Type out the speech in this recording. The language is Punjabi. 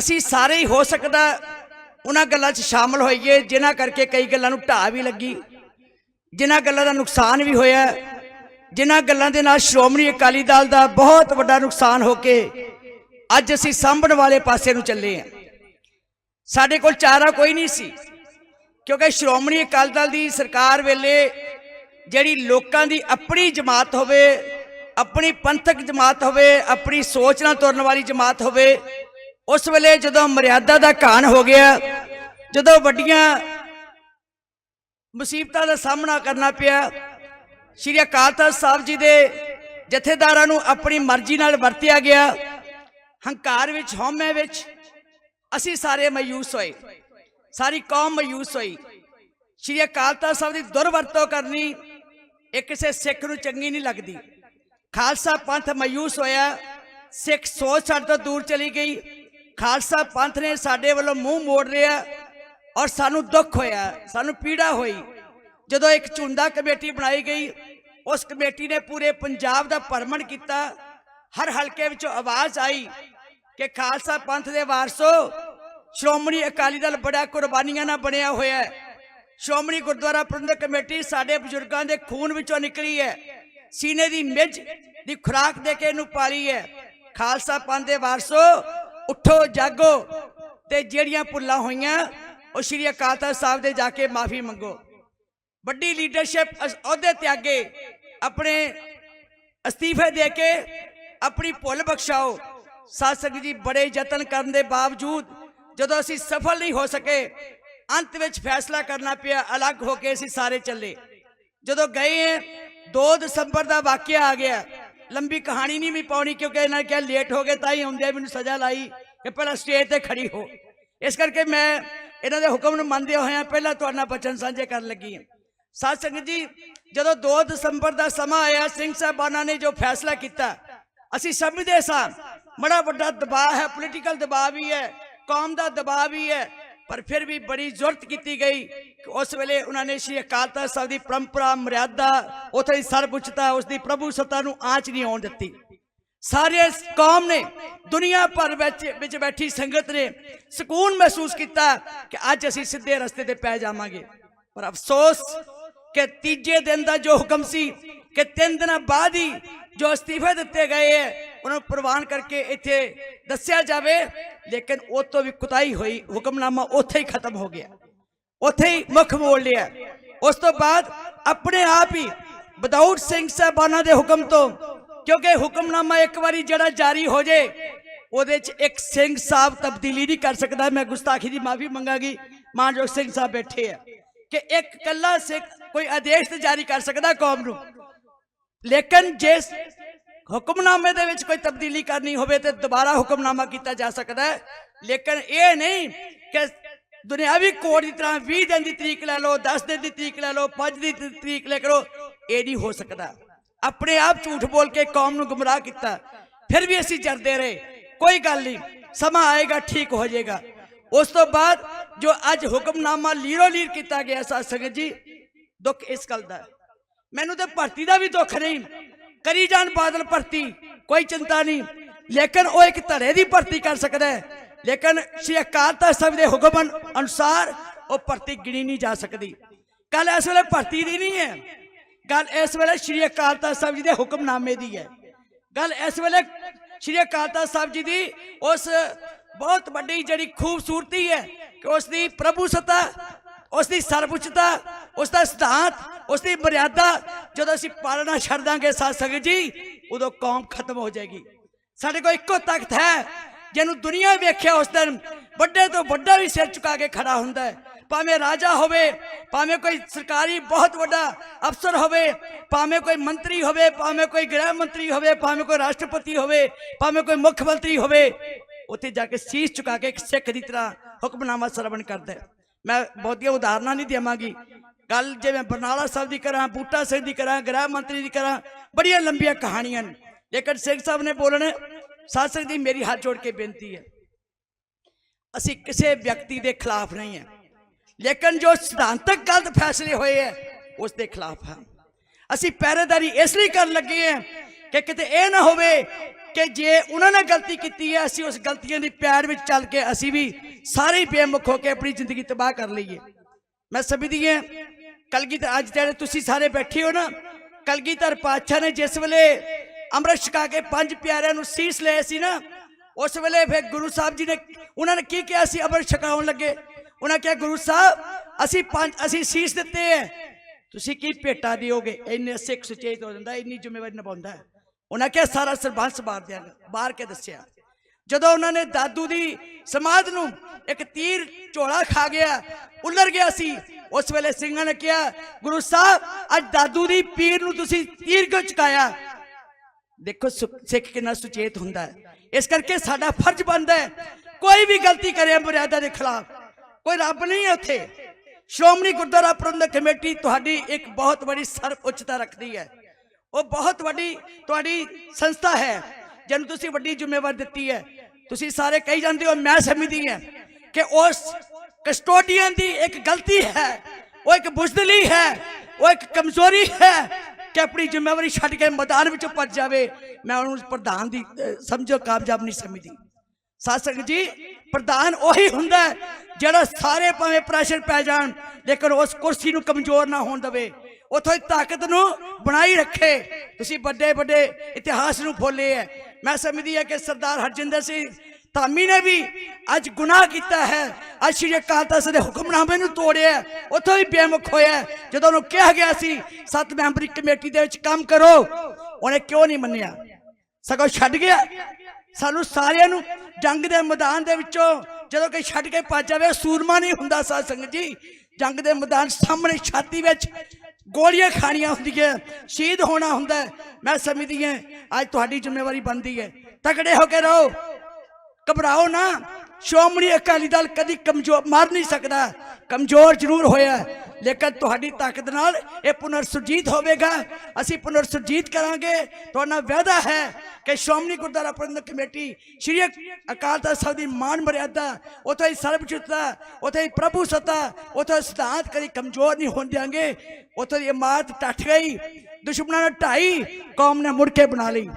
ਅਸੀਂ ਸਾਰੇ ਹੀ ਹੋ ਸਕਦਾ ਉਹਨਾਂ ਗੱਲਾਂ 'ਚ ਸ਼ਾਮਲ ਹੋਈਏ, ਜਿਨ੍ਹਾਂ ਕਰਕੇ ਕਈ ਗੱਲਾਂ ਨੂੰ ਢਾਹ ਵੀ ਲੱਗੀ। ਜਿਨ੍ਹਾਂ ਗੱਲਾਂ ਦਾ ਨੁਕਸਾਨ ਵੀ ਹੋਇਆ, ਜਿਨ੍ਹਾਂ ਗੱਲਾਂ ਦੇ ਨਾਲ ਸ਼੍ਰੋਮਣੀ ਅਕਾਲੀ ਦਲ ਦਾ ਬਹੁਤ ਵੱਡਾ ਨੁਕਸਾਨ ਹੋ ਕੇ ਅੱਜ ਅਸੀਂ ਸਾਂਭਣ ਵਾਲੇ ਪਾਸੇ ਨੂੰ ਚੱਲੇ ਹਾਂ। ਸਾਡੇ ਕੋਲ ਚਾਰਾ ਕੋਈ ਨਹੀਂ ਸੀ, ਕਿਉਂਕਿ ਸ਼੍ਰੋਮਣੀ ਅਕਾਲੀ ਦਲ ਦੀ ਸਰਕਾਰ ਵੇਲੇ ਜਿਹੜੀ ਲੋਕਾਂ ਦੀ ਆਪਣੀ ਜਮਾਤ ਹੋਵੇ, ਆਪਣੀ ਪੰਥਕ ਜਮਾਤ ਹੋਵੇ, ਆਪਣੀ ਸੋਚ ਨਾਲ ਤੁਰਨ ਵਾਲੀ ਜਮਾਤ ਹੋਵੇ ਉਸ ਵੇਲੇ ਜਦੋਂ ਮਰਿਆਦਾ ਦਾ ਘਾਣ ਹੋ ਗਿਆ, ਜਦੋਂ ਵੱਡੀਆਂ ਮੁਸੀਬਤਾਂ ਦਾ ਸਾਹਮਣਾ ਕਰਨਾ ਪਿਆ, ਸ਼੍ਰੀ ਅਕਾਲ ਤਖਤ ਸਾਹਿਬ ਜੀ ਦੇ ਜਥੇਦਾਰਾਂ ਨੂੰ ਆਪਣੀ ਮਰਜ਼ੀ ਨਾਲ ਵਰਤਿਆ ਗਿਆ। ਹੰਕਾਰ ਵਿੱਚ, ਹਉਮੈ ਵਿੱਚ ਅਸੀਂ ਸਾਰੇ ਮਾਯੂਸ ਹੋਏ, ਸਾਰੀ ਕੌਮ ਮਾਯੂਸ ਹੋਈ। ਸ਼੍ਰੀ ਅਕਾਲ ਤਖਤ ਸਾਹਿਬ ਦੀ ਦੁਰਵਰਤੋਂ ਕਰਨੀ ਇਹ ਕਿਸੇ ਸਿੱਖ ਨੂੰ ਚੰਗੀ ਨਹੀਂ ਲੱਗਦੀ। ਖਾਲਸਾ ਪੰਥ ਮਾਯੂਸ ਹੋਇਆ, ਸਿੱਖ ਸੋਚ ਸਾਡੇ ਤੋਂ ਦੂਰ ਚਲੀ ਗਈ। ਖਾਲਸਾ ਪੰਥ ਨੇ ਸਾਡੇ ਵੱਲੋਂ ਮੂੰਹ ਮੋੜ ਲਿਆ ਔਰ ਸਾਨੂੰ ਦੁੱਖ ਹੋਇਆ, ਸਾਨੂੰ ਪੀੜਾ ਹੋਈ। ਜਦੋਂ ਇੱਕ ਝੁੰਦਾ ਕਮੇਟੀ ਬਣਾਈ ਗਈ, ਉਸ ਕਮੇਟੀ ਨੇ ਪੂਰੇ ਪੰਜਾਬ ਦਾ ਭਰਮਣ ਕੀਤਾ। ਹਰ ਹਲਕੇ ਵਿੱਚੋਂ ਆਵਾਜ਼ ਆਈ ਕਿ ਖਾਲਸਾ ਪੰਥ ਦੇ ਵਾਰਸੋ, ਸ਼੍ਰੋਮਣੀ ਅਕਾਲੀ ਦਲ ਬੜਾ ਕੁਰਬਾਨੀਆਂ ਨਾਲ ਬਣਿਆ ਹੋਇਆ ਹੈ। ਸ਼੍ਰੋਮਣੀ ਗੁਰਦੁਆਰਾ ਪ੍ਰਬੰਧਕ ਕਮੇਟੀ ਸਾਡੇ ਬਜ਼ੁਰਗਾਂ ਦੇ ਖੂਨ ਵਿੱਚੋਂ ਨਿਕਲੀ ਹੈ। ਸੀਨੇ ਦੀ ਮਿੱਝ ਦੀ ਖੁਰਾਕ ਦੇ ਕੇ ਇਹਨੂੰ ਪਾਲੀ ਹੈ। ਖਾਲਸਾ ਪੰਥ ਦੇ ਵਾਰਸੋ ਉੱਠੋ, ਜਾਗੋ। ਤੇ ਜਿਹੜੀਆਂ ਭੁੱਲਾਂ ਹੋਈਆਂ, ਉਹ ਸ਼੍ਰੀ ਅਕਾਲ ਤਖਤ ਸਾਹਿਬ ਦੇ ਜਾ ਕੇ ਮਾਫੀ ਮੰਗੋ। ਵੱਡੀ ਲੀਡਰਸ਼ਿਪ ਅਸ- ਅਹੁਦੇ ਤਿਆਗੇ ਆਪਣੇ ਅਸਤੀਫੇ ਦੇ ਕੇ ਆਪਣੀ ਭੁੱਲ ਬਖਸ਼ਾਓ। ਸਾਧ ਜੀ, ਬੜੇ ਯਤਨ ਕਰਨ ਦੇ ਬਾਵਜੂਦ ਜਦੋਂ ਅਸੀਂ ਸਫਲ ਨਹੀਂ ਹੋ ਸਕੇ, ਅੰਤ ਵਿੱਚ ਫੈਸਲਾ ਕਰਨਾ ਪਿਆ, ਅਲੱਗ ਹੋ ਕੇ ਅਸੀਂ ਸਾਰੇ ਚੱਲੇ। ਜਦੋਂ ਗਏ ਹਾਂ 2 ਦਸੰਬਰ ਦਾ ਵਾਕਿਆ ਆ ਗਿਆ। ਲੰਬੀ ਕਹਾਣੀ ਨਹੀਂ ਵੀ ਪਾਉਣੀ ਕਿਉਂਕਿ ਇਹਨਾਂ ਨੇ ਕਿਹਾ ਲੇਟ ਹੋ ਗਏ, ਤਾਂ ਹੀ ਆਉਂਦੇ ਮੈਨੂੰ ਸਜ਼ਾ ਲਾਈ ਕਿ ਪਹਿਲਾਂ ਸਟੇਜ ਤੇ ਖੜੀ ਹੋ। ਇਸ ਕਰਕੇ ਮੈਂ ਇਹਨਾਂ ਦੇ ਹੁਕਮ ਨੂੰ ਮੰਨਦੇ ਹੋਇਆ ਪਹਿਲਾਂ ਤੁਹਾਡਾ ਨਾਲ ਬਚਨ ਸਾਂਝੇ ਕਰਨ ਲੱਗੀ ਹਾਂ। ਸਾਧ ਸੰਗਤ ਜੀ, ਜਦੋਂ 2 ਦਸੰਬਰ ਦਾ ਸਮਾਂ ਆਇਆ, ਸਿੰਘ ਸਾਹਿਬਾਨਾਂ ਨੇ ਜੋ ਫੈਸਲਾ ਕੀਤਾ, ਅਸੀਂ ਸਮਝਦੇ ਸਾਂ, ਬੜਾ ਵੱਡਾ ਦਬਾਅ ਹੈ ਪੋਲੀਟੀਕਲ ਦਬਾਅ ਵੀ ਹੈ, ਕੌਮ ਦਾ ਦਬਾਅ ਵੀ ਹੈ, ਪਰ ਫਿਰ ਵੀ ਬੜੀ ਜ਼ਰੂਰਤ ਕੀਤੀ ਗਈ। ਉਸ ਵੇਲੇ ਉਹਨਾਂ ਨੇ ਸ਼੍ਰੀ ਅਕਾਲ ਤਖਤ ਸਾਹਿਬ ਦੀ ਪਰੰਪਰਾ, ਮਰਿਆਦਾ, ਉਥੇ ਦੀ ਸਰਬਉੱਚਤਾ ਉਸ ਦੀ ਪ੍ਰਭੂ ਸੱਤਾ ਨੂੰ ਆਂਚ ਨਹੀਂ ਆਉਣ ਦਿੱਤੀ। ਸਾਰੇ ਕੌਮ ਨੇ ਦੁਨੀਆ ਭਰ ਵਿੱਚ ਵਿੱਚ ਬੈਠੀ ਸੰਗਤ ਨੇ ਸਕੂਨ ਮਹਿਸੂਸ ਕੀਤਾ ਕਿ ਅੱਜ ਅਸੀਂ ਸਿੱਧੇ ਰਸਤੇ ਤੇ ਪੈ ਜਾਵਾਂਗੇ। ਪਰ ਅਫਸੋਸ ਕਿ ਤੀਜੇ ਦਿਨ ਦਾ ਜੋ ਹੁਕਮ ਸੀ ਕਿ ਤਿੰਨ ਦਿਨਾਂ ਬਾਅਦ ਹੀ ਜੋ ਅਸਤੀਫੇ ਦਿੱਤੇ ਗਏ ਹੈ, ਉਹਨਾਂ ਨੂੰ ਪ੍ਰਵਾਨ ਕਰਕੇ ਇੱਥੇ ਦੱਸਿਆ ਜਾਵੇ, ਲੇਕਿਨ ਉਹ ਤੋਂ ਵੀ ਕੁਤਾਈ ਹੋਈ, ਹੁਕਮਨਾਮਾ ਉੱਥੇ ਹੀ ਖਤਮ ਹੋ ਗਿਆ। ਉੱਥੇ ਹੀ ਮੁੱਖ ਮੋੜ ਲਿਆ। ਉਸ ਤੋਂ ਬਾਅਦ ਆਪਣੇ ਆਪ ਹੀ ਵਿਦਆਊਟ ਸਿੰਘ ਸਾਹਿਬਾਨਾਂ ਦੇ ਹੁਕਮ ਤੋਂ, ਕਿਉਂਕਿ ਹੁਕਮਨਾਮਾ ਇੱਕ ਵਾਰੀ ਜਿਹੜਾ ਜਾਰੀ ਹੋ ਜੇ, ਉਹਦੇ 'ਚ ਇੱਕ ਸਿੰਘ ਸਾਹਿਬ ਤਬਦੀਲੀ ਨਹੀਂ ਕਰ ਸਕਦਾ। ਮੈਂ ਗੁਸਤਾਖੀ ਦੀ ਮਾਫੀ ਮੰਗਾਂਗੀ। ਮਾਨਯੋਗ ਸਿੰਘ ਸਾਹਿਬ ਬੈਠੇ ਆ ਕਿ ਇੱਕ ਕੱਲਾ ਸਿੱਖ ਕੋਈ ਆਦੇਸ਼ ਤੇ ਜਾਰੀ ਕਰ ਸਕਦਾ ਕੌਮ ਨੂੰ। ਲੇਕਿਨ ਜੇ ਹੁਕਮਨਾਮੇ ਦੇ ਵਿੱਚ ਕੋਈ ਤਬਦੀਲੀ ਕਰਨੀ ਹੋਵੇ ਤੇ ਦੁਬਾਰਾ ਹੁਕਮਨਾਮਾ ਕੀਤਾ ਜਾ ਸਕਦਾ ਹੈ। ਲੇਕਿਨ ਇਹ ਨਹੀਂ ਕਿ ਦੁਨਿਆਵੀ ਕੋਡ ਦੀ ਤਰ੍ਹਾਂ 20 ਦਿਨ ਦੀ ਤਰੀਕ ਲੈ ਲਓ 10 ਦਿਨ ਦੀ ਤਰੀਕ ਲੈ ਲਓ 5 ਦੀ ਤਰੀਕ ਲੈ ਕਰੋ, ਇਹ ਨਹੀਂ ਹੋ ਸਕਦਾ। ਆਪਣੇ ਆਪ ਝੂਠ ਬੋਲ ਕੇ ਕੌਮ ਨੂੰ ਗੁੰਮਰਾਹ ਕੀਤਾ, ਫਿਰ ਵੀ ਅਸੀਂ ਜਰਦੇ ਰਹੇ। ਕੋਈ ਗੱਲ ਨਹੀਂ, ਸਮਾਂ ਆਏਗਾ, ਠੀਕ ਹੋ ਜਾਏਗਾ। ਉਸ ਤੋਂ ਬਾਅਦ ਜੋ ਅੱਜ ਹੁਕਮਨਾਮਾ ਲੀਰੋ ਲੀਰ ਕੀਤਾ ਗਿਆ, ਸਾਧ ਸੰਗਤ ਜੀ, ਦੁੱਖ ਇਸ ਗੱਲ ਦਾ। ਮੈਨੂੰ ਤੇ ਭਰਤੀ ਦਾ ਵੀ ਦੁੱਖ ਨਹੀਂ, ਕਰੀ ਜਾਣ ਬਾਦਲ ਭਰਤੀ, ਕੋਈ ਚਿੰਤਾ ਨਹੀਂ। ਲੇਕਿਨ ਉਹ ਇੱਕ ਧੜੇ ਦੀ ਭਰਤੀ ਕਰ ਸਕਦਾ ਹੈ। ਲੇਕਿਨ ਸ਼੍ਰੀ ਅਕਾਲ ਤਖਤ ਸਾਹਿਬ ਦੇ ਹੁਕਮ ਅਨੁਸਾਰ ਉਹ ਭਰਤੀ ਗਿਣੀ ਨਹੀਂ ਜਾ ਸਕਦੀ। ਗੱਲ ਇਸ ਵੇਲੇ ਭਰਤੀ ਦੀ ਨਹੀਂ ਹੈ। ਗੱਲ ਇਸ ਵੇਲੇ ਸ਼੍ਰੀ ਅਕਾਲ ਤਖਤ ਸਾਹਿਬ ਜੀ ਦੇ ਹੁਕਮਨਾਮੇ ਦੀ ਹੈ। ਗੱਲ ਇਸ ਵੇਲੇ ਸ਼੍ਰੀ ਅਕਾਲ ਤਖਤ ਸਾਹਿਬ ਜੀ ਦੀ ਉਸ ਬਹੁਤ ਵੱਡੀ ਜਿਹੜੀ ਖੂਬਸੂਰਤੀ ਹੈ ਕਿ ਉਸ ਦੀ ਪ੍ਰਭੂ ਸੱਤਾ ਉਸ ਦੀ ਸਰਵਉੱਚਤਾ, ਉਸ ਦਾ ਸਿਧਾਂਤ, ਉਸ ਦੀ ਮਰਿਆਦਾ ਜਦੋਂ ਅਸੀਂ ਪਾਲਣਾ ਛੱਡ ਦਾਂਗੇ ਸਾਧ ਸੰਗਤ ਜੀ, ਉਦੋਂ ਕੌਮ ਖਤਮ ਹੋ ਜਾਏਗੀ। ਸਾਡੇ ਕੋਲ ਇੱਕੋ ਤਖਤ ਹੈ ਜਿਹਨੂੰ ਦੁਨੀਆ ਵੇਖਿਆ ਉਸ ਦਿਨ ਵੱਡੇ ਤੋਂ ਵੱਡਾ ਵੀ ਸਿਰ ਚੁਕਾ ਕੇ ਖੜਾ ਹੁੰਦਾ ਹੈ। ਭਾਵੇਂ ਰਾਜਾ ਹੋਵੇ, ਭਾਵੇਂ ਕੋਈ ਸਰਕਾਰੀ ਬਹੁਤ ਵੱਡਾ ਅਫਸਰ ਹੋਵੇ, ਭਾਵੇਂ ਕੋਈ ਮੰਤਰੀ ਹੋਵੇ, ਭਾਵੇਂ ਕੋਈ ਗ੍ਰਹਿ ਮੰਤਰੀ ਹੋਵੇ, ਭਾਵੇਂ ਕੋਈ ਰਾਸ਼ਟਰਪਤੀ ਹੋਵੇ, ਭਾਵੇਂ ਕੋਈ ਮੁੱਖ ਮੰਤਰੀ ਹੋਵੇ, ਉੱਥੇ ਜਾ ਕੇ ਸੀਸ ਚੁਕਾ ਕੇ ਸਿੱਖ ਦੀ ਤਰ੍ਹਾਂ ਹੁਕਮਨਾਮਾ ਸਰਵਣ ਕਰਦਾ ਹੈ। ਮੈਂ ਬਹੁਤੀਆਂ ਉਦਾਹਰਨਾਂ ਨਹੀਂ ਦੇਵਾਂਗੀ। ਗੱਲ ਜੇ ਮੈਂ ਬਰਨਾਲਾ ਸਾਹਿਬ ਦੀ ਕਰਾਂ, ਬੂਟਾ ਸਿੰਘ ਦੀ ਕਰਾਂ, ਗ੍ਰਹਿ ਮੰਤਰੀ ਦੀ ਕਰਾਂ, ਬੜੀਆਂ ਲੰਬੀਆਂ ਕਹਾਣੀਆਂ ਨੇ। ਲੇਕਿਨ ਸਿੰਘ ਸਾਹਿਬ ਨੇ ਬੋਲਣ ਸਾਧ ਸੰਗਤ ਦੀ ਮੇਰੀ ਹੱਥ ਜੋੜ ਕੇ ਬੇਨਤੀ ਹੈ। ਅਸੀਂ ਕਿਸੇ ਵਿਅਕਤੀ ਦੇ ਖਿਲਾਫ ਨਹੀਂ ਹੈ। ਲੇਕਿਨ ਜੋ ਸਿਧਾਂਤਕ ਗਲਤ ਫੈਸਲੇ ਹੋਏ ਹੈ, ਉਸ ਦੇ ਖਿਲਾਫ ਹਾਂ। ਅਸੀਂ ਪਹਿਰੇਦਾਰੀ ਇਸ ਲਈ ਕਰਨ ਲੱਗੇ ਹਾਂ ਕਿ ਕਿਤੇ ਇਹ ਨਾ ਹੋਵੇ ਕਿ ਜੇ ਉਹਨਾਂ ਨੇ ਗਲਤੀ ਕੀਤੀ ਹੈ, ਅਸੀਂ ਉਸ ਗਲਤੀਆਂ ਦੀ ਪਿਆਰ ਵਿੱਚ ਚੱਲ ਕੇ ਅਸੀਂ ਵੀ ਸਾਰੇ ਹੀ ਬੇਮੁਖ ਹੋ ਕੇ ਆਪਣੀ ਜ਼ਿੰਦਗੀ ਤਬਾਹ ਕਰ ਲਈਏ। ਮੈਂ ਸਮਝਦੀ ਹਾਂ, ਕਲਗੀਧਰ ਅੱਜ ਜਿਹੜੇ ਤੁਸੀਂ ਸਾਰੇ ਬੈਠੇ ਹੋ ਨਾ, ਕਲਗੀਧਰ ਪਾਤਸ਼ਾਹ ਨੇ ਜਿਸ ਵੇਲੇ ਅੰਮ੍ਰਿਤ ਛਕਾ ਕੇ ਪੰਜ ਪਿਆਰਿਆਂ ਨੂੰ ਸੀਸ ਲਏ ਸੀ ਨਾ, ਉਸ ਵੇਲੇ ਫਿਰ ਗੁਰੂ ਸਾਹਿਬ ਜੀ ਨੇ ਉਹਨਾਂ ਨੇ ਕੀ ਕਿਹਾ ਸੀ? ਅੰਮ੍ਰਿਤ ਛਕਾਉਣ ਲੱਗੇ। ਉਹਨਾਂ ਕਿਹਾ, ਗੁਰੂ ਸਾਹਿਬ, ਅਸੀਂ ਪੰਜ, ਅਸੀਂ ਸੀਸ ਦਿੱਤੇ ਹੈ। ਤੁਸੀਂ ਕੀ ਭੇਟਾ ਦਿਓਗੇ? ਇੰਨੇ ਸਿੱਖ ਸੁਚੇਤ ਹੋ ਜਾਂਦਾ, ਇੰਨੀ ਜ਼ਿੰਮੇਵਾਰੀ ਨਿਭਾਉਂਦਾ ਉਹਨਾਂ ਕਿਹਾ, ਸਾਰਾ ਸਰਬੰਸ ਬਾਹਰ ਦਿਆਂਗਾ ਬਾਹਰ ਕੇ ਦੱਸਿਆ। ਜਦੋਂ ਉਹਨਾਂ ਨੇ ਦਾਦੂ ਦੀ ਸਮਾਧ ਨੂੰ ਇੱਕ ਤੀਰ ਝੋਲਾ ਖਾ ਗਿਆ, ਉਲਰ ਗਿਆ ਸੀ, ਉਸ ਵੇਲੇ ਸਿੰਘਾਂ ਨੇ ਕਿਹਾ, ਗੁਰੂ ਸਾਹਿਬ, ਅੱਜ ਦਾਦੂ ਦੀ ਪੀਰ ਨੂੰ ਤੁਸੀਂ ਤੀਰ ਕਿਉਂ ਚੁਕਾਇਆ? ਦੇਖੋ ਸੁ- ਸਿੱਖ ਕਿੰਨਾ ਸੁਚੇਤ ਹੁੰਦਾ ਹੈ। ਇਸ ਕਰਕੇ ਸਾਡਾ ਫਰਜ਼ ਬਣਦਾ ਹੈ, ਕੋਈ ਵੀ ਗਲਤੀ ਕਰੇ ਮਰਿਆਦਾ ਦੇ ਖਿਲਾਫ। ਕੋਈ ਰੱਬ ਨਹੀਂ ਹੈ ਉੱਥੇ। ਸ਼੍ਰੋਮਣੀ ਗੁਰਦੁਆਰਾ ਪ੍ਰਬੰਧਕ ਕਮੇਟੀ ਤੁਹਾਡੀ ਇੱਕ ਬਹੁਤ ਵੱਡੀ ਸਰਵ ਉੱਚਤਾ ਰੱਖਦੀ ਹੈ। ਉਹ ਬਹੁਤ ਵੱਡੀ ਤੁਹਾਡੀ ਸੰਸਥਾ ਹੈ, ਜਿਹਨੂੰ ਤੁਸੀਂ ਵੱਡੀ ਜ਼ਿੰਮੇਵਾਰੀ ਦਿੱਤੀ ਹੈ। ਤੁਸੀਂ ਸਾਰੇ ਕਹੀ ਜਾਂਦੇ ਹੋ, ਮੈਂ ਸਮਝਦੀ ਹਾਂ ਕਿ ਉਸ ਕਸਟੋਡੀਅਨ ਦੀ ਇੱਕ ਗਲਤੀ ਹੈ, ਉਹ ਇੱਕ ਬੁਜ਼ਦਲੀ ਹੈ, ਉਹ ਇੱਕ ਕਮਜ਼ੋਰੀ ਹੈ ਕਿ ਆਪਣੀ ਜ਼ਿੰਮੇਵਾਰੀ ਛੱਡ ਕੇ ਮੈਦਾਨ ਵਿੱਚ ਭੱਜ ਜਾਵੇ, ਮੈਂ ਉਹਨੂੰ ਪ੍ਰਧਾਨ ਦੀ ਸਮਝੋ ਕਾਮਯਾਬ ਨਹੀਂ ਸਮਝਦੀ। ਸਾਧ ਜੀ, ਪ੍ਰਧਾਨ ਉਹੀ ਹੁੰਦਾ ਜਿਹੜਾ ਸਾਰੇ ਭਾਵੇਂ ਪ੍ਰੈਸ਼ਰ ਪੈ ਜਾਣ, ਲੇਕਿਨ ਉਸ ਕੁਰਸੀ ਨੂੰ ਕਮਜ਼ੋਰ ਨਾ ਹੋਣ ਦੇਵੇ। ਉਥੋਂ ਦੀ ਤਾਕਤ ਨੂੰ ਬਣਾਈ ਰੱਖੇ। ਤੁਸੀਂ ਵੱਡੇ ਵੱਡੇ ਇਤਿਹਾਸ ਨੂੰ ਫੋਲੇ ਹੈ ਮੈਂ ਸਮਝਦੀ ਹਾਂ ਕਿ ਸਰਦਾਰ ਹਰਜਿੰਦਰ ਸਿੰਘ ਧਾਮੀ ਨੇ ਵੀ ਅੱਜ ਗੁਨਾਹ ਕੀਤਾ ਹੈ। ਅੱਜ ਸ਼੍ਰੀ ਅਕਾਲ ਤਖਤ ਦੇ ਹੁਕਮਨਾਮੇ ਨੂੰ ਤੋੜਿਆ ਉੱਥੋਂ ਹੀ ਬੇਮੁਖ ਹੋਇਆ ਜਦੋਂ ਉਹਨੂੰ ਕਿਹਾ ਗਿਆ ਸੀ, ਸੱਤ ਮੈਂਬਰੀ ਕਮੇਟੀ ਦੇ ਵਿੱਚ ਕੰਮ ਕਰੋ, ਉਹਨੇ ਕਿਉਂ ਨਹੀਂ ਮੰਨਿਆ? ਸਗੋਂ ਛੱਡ ਗਿਆ। ਸਾਨੂੰ ਸਾਰਿਆਂ ਨੂੰ ਜੰਗ ਦੇ ਮੈਦਾਨ ਦੇ ਵਿੱਚੋਂ ਜਦੋਂ ਕੋਈ ਛੱਡ ਕੇ ਭੱਜ ਜਾਵੇ, ਸੂਰਮਾ ਨਹੀਂ ਹੁੰਦਾ ਸਾਧ ਸੰਗਤ ਜੀ। ਜੰਗ ਦੇ ਮੈਦਾਨ ਸਾਹਮਣੇ ਛਾਤੀ ਵਿੱਚ ਗੋਲੀਆਂ ਖਾਣੀਆਂ ਹੁੰਦੀਆਂ, ਸ਼ਹੀਦ ਹੋਣਾ ਹੁੰਦਾ। ਮੈਂ ਸਮਝਦੀ ਹਾਂ, ਅੱਜ ਤੁਹਾਡੀ ਜ਼ਿੰਮੇਵਾਰੀ ਬਣਦੀ ਹੈ। ਤਕੜੇ ਹੋ ਕੇ ਰਹੋ। ਘਬਰਾਓ ਨਾ। ਸ਼੍ਰੋਮਣੀ ਅਕਾਲੀ ਦਲ ਕਦੀ ਕਮਜ਼ੋਰ, ਮਾਰ ਨਹੀਂ ਸਕਦਾ। ਕਮਜ਼ੋਰ ਜ਼ਰੂਰ ਹੋਇਆ ਲੇਕਿਨ ਤੁਹਾਡੀ ਤਾਕਤ ਨਾਲ ਇਹ ਪੁਨਰ ਸੁਰਜੀਤ ਹੋਵੇਗਾ। ਅਸੀਂ ਪੁਨਰ ਸੁਰਜੀਤ ਕਰਾਂਗੇ। ਤੁਹਾਡਾ ਵਾਅਦਾ ਹੈ ਕਿ ਸ਼੍ਰੋਮਣੀ ਗੁਰਦੁਆਰਾ ਪ੍ਰਬੰਧਕ ਕਮੇਟੀ ਸ਼੍ਰੀ ਅਕਾਲ ਤਖਤ ਸਾਹਿਬ ਦੀ ਮਾਨ ਮਰਿਆਦਾ, ਉਥੇ ਹੀ ਸਰਬਜੀਤਤਾ ਉਥੇ ਹੀ ਪ੍ਰਭੂ ਸੱਤਾ ਉਥੇ ਸਿਧਾਂਤ ਕਦੀ ਕਮਜ਼ੋਰ ਨਹੀਂ ਹੋਣ ਦਿਆਂਗੇ। ਉਥੇ ਦੀ ਇਮਾਰਤ ਟੱਟ ਗਈ। ਦੁਸ਼ਮਣਾਂ ਨੇ ਢਾਈ ਕੌਮ ਨੇ ਮੁੜ ਕੇ ਬਣਾ ਲਈ।